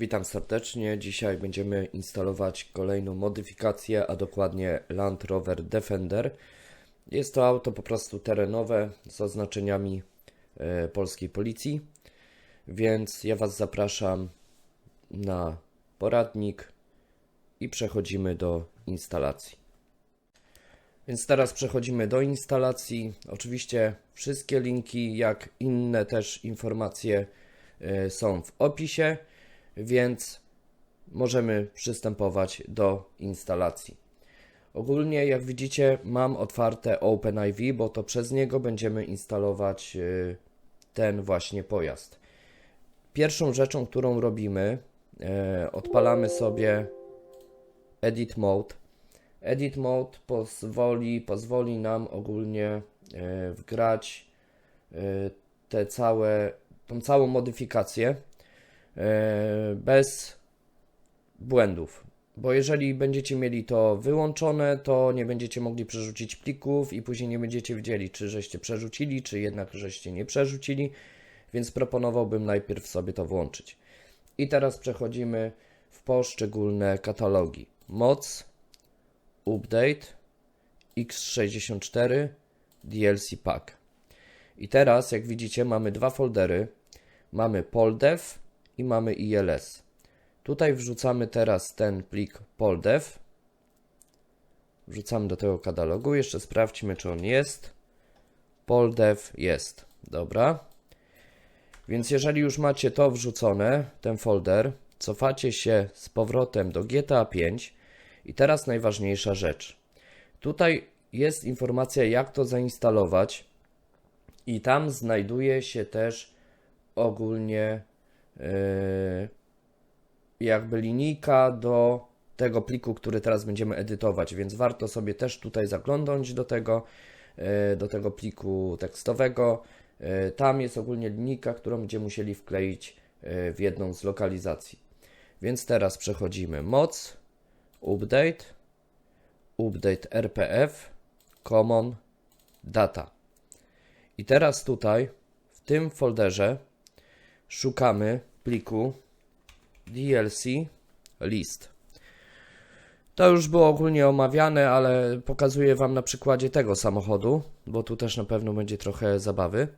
Witam serdecznie. Dzisiaj będziemy instalować kolejną modyfikację, a dokładnie Land Rover Defender. Jest to auto po prostu terenowe z oznaczeniami e, polskiej policji, więc ja Was zapraszam na poradnik i przechodzimy do instalacji. Więc teraz przechodzimy do instalacji. Oczywiście wszystkie linki, jak inne też informacje e, są w opisie, więc możemy przystępować do instalacji. Ogólnie, jak widzicie, mam otwarte OpenIV, bo to przez niego będziemy instalować e, ten właśnie pojazd. Pierwszą rzeczą, którą robimy, e, odpalamy sobie Edit Mode. Edit Mode pozwoli, pozwoli nam ogólnie e, wgrać te całe, tą całą modyfikację bez błędów. Bo jeżeli będziecie mieli to wyłączone, to nie będziecie mogli przerzucić plików i później nie będziecie wiedzieli, czy żeście przerzucili, czy jednak żeście nie przerzucili, więc proponowałbym najpierw sobie to włączyć. I teraz przechodzimy w poszczególne katalogi. Moc, Update, X64, DLC Pack. I teraz, jak widzicie, mamy dwa foldery. Mamy poldev i mamy ILS. Tutaj wrzucamy teraz ten plik poldev. Wrzucamy do tego katalogu. Jeszcze sprawdźmy, czy on jest. Poldev jest. Dobra. Więc jeżeli już macie to wrzucone, ten folder, cofacie się z powrotem do GTA 5 i teraz najważniejsza rzecz. Tutaj jest informacja, jak to zainstalować, i tam znajduje się też ogólnie jakby linijka do tego pliku, który teraz będziemy edytować, więc warto sobie też tutaj zaglądnąć do tego, yy, do tego pliku tekstowego. Yy, tam jest ogólnie linijka, którą będziemy musieli wkleić yy, w jedną z lokalizacji. Więc teraz przechodzimy moc, update, update RPF, common, data. I teraz tutaj, w tym folderze, szukamy pliku DLC list. To już było ogólnie omawiane, ale pokazuję Wam na przykładzie tego samochodu, bo tu też na pewno będzie trochę zabawy.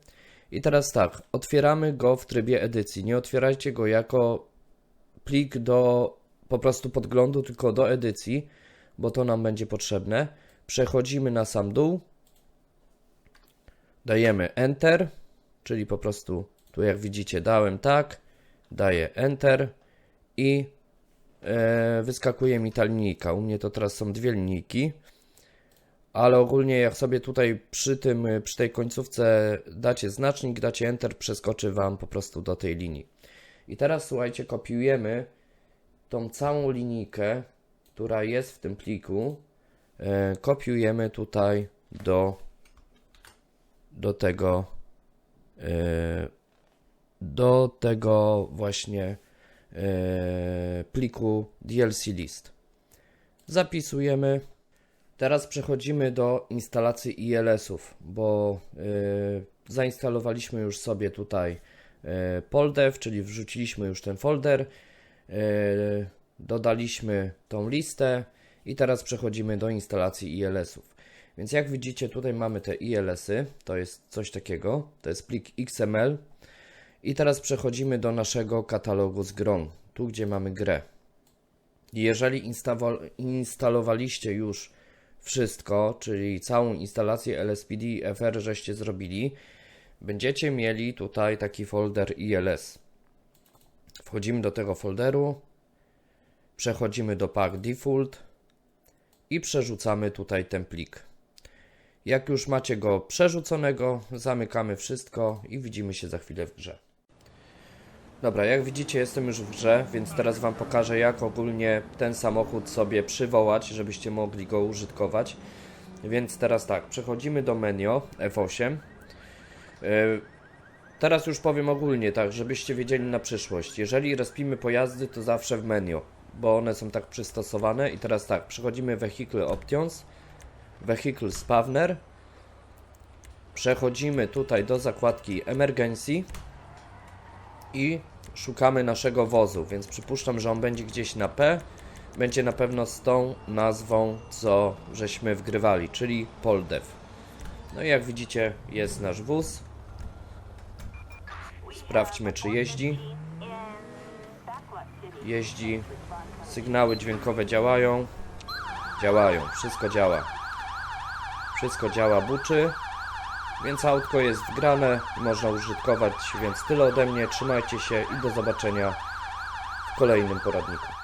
I teraz tak, otwieramy go w trybie edycji. Nie otwierajcie go jako plik do po prostu podglądu, tylko do edycji, bo to nam będzie potrzebne. Przechodzimy na sam dół, dajemy Enter, czyli po prostu tu jak widzicie dałem tak, daję Enter i e, wyskakuje mi ta linijka. U mnie to teraz są dwie linijki, ale ogólnie jak sobie tutaj przy tym, przy tej końcówce dacie znacznik, dacie Enter, przeskoczy Wam po prostu do tej linii. I teraz słuchajcie, kopiujemy tą całą linijkę, która jest w tym pliku, e, kopiujemy tutaj do, do tego e, do tego właśnie e, pliku DLC list. Zapisujemy. Teraz przechodzimy do instalacji ILS-ów, bo e, zainstalowaliśmy już sobie tutaj e, poldev, czyli wrzuciliśmy już ten folder, e, dodaliśmy tą listę i teraz przechodzimy do instalacji ILS-ów. Więc jak widzicie, tutaj mamy te ILS-y, to jest coś takiego, to jest plik XML. I teraz przechodzimy do naszego katalogu z grą, tu gdzie mamy grę. Jeżeli instalowaliście już wszystko, czyli całą instalację LSPD i FR żeście zrobili, będziecie mieli tutaj taki folder ILS. Wchodzimy do tego folderu, przechodzimy do Pack Default i przerzucamy tutaj ten plik. Jak już macie go przerzuconego, zamykamy wszystko i widzimy się za chwilę w grze. Dobra, jak widzicie jestem już w grze, więc teraz Wam pokażę jak ogólnie ten samochód sobie przywołać, żebyście mogli go użytkować. Więc teraz tak, przechodzimy do menu F8. Yy, Teraz już powiem ogólnie, tak, żebyście wiedzieli na przyszłość. Jeżeli respimy pojazdy, to zawsze w menu, bo one są tak przystosowane. I teraz tak, przechodzimy Vehicle Options, Vehicle Spawner. Przechodzimy tutaj do zakładki Emergency i szukamy naszego wozu, więc przypuszczam, że on będzie gdzieś na P. Będzie na pewno z tą nazwą, co żeśmy wgrywali, czyli Poldev. No i jak widzicie, jest nasz wóz. Sprawdźmy, czy jeździ. Jeździ. Sygnały dźwiękowe działają. Działają, wszystko działa. Wszystko działa, buczy. Więc autko jest wgrane i można użytkować, więc tyle ode mnie. Trzymajcie się i do zobaczenia w kolejnym poradniku.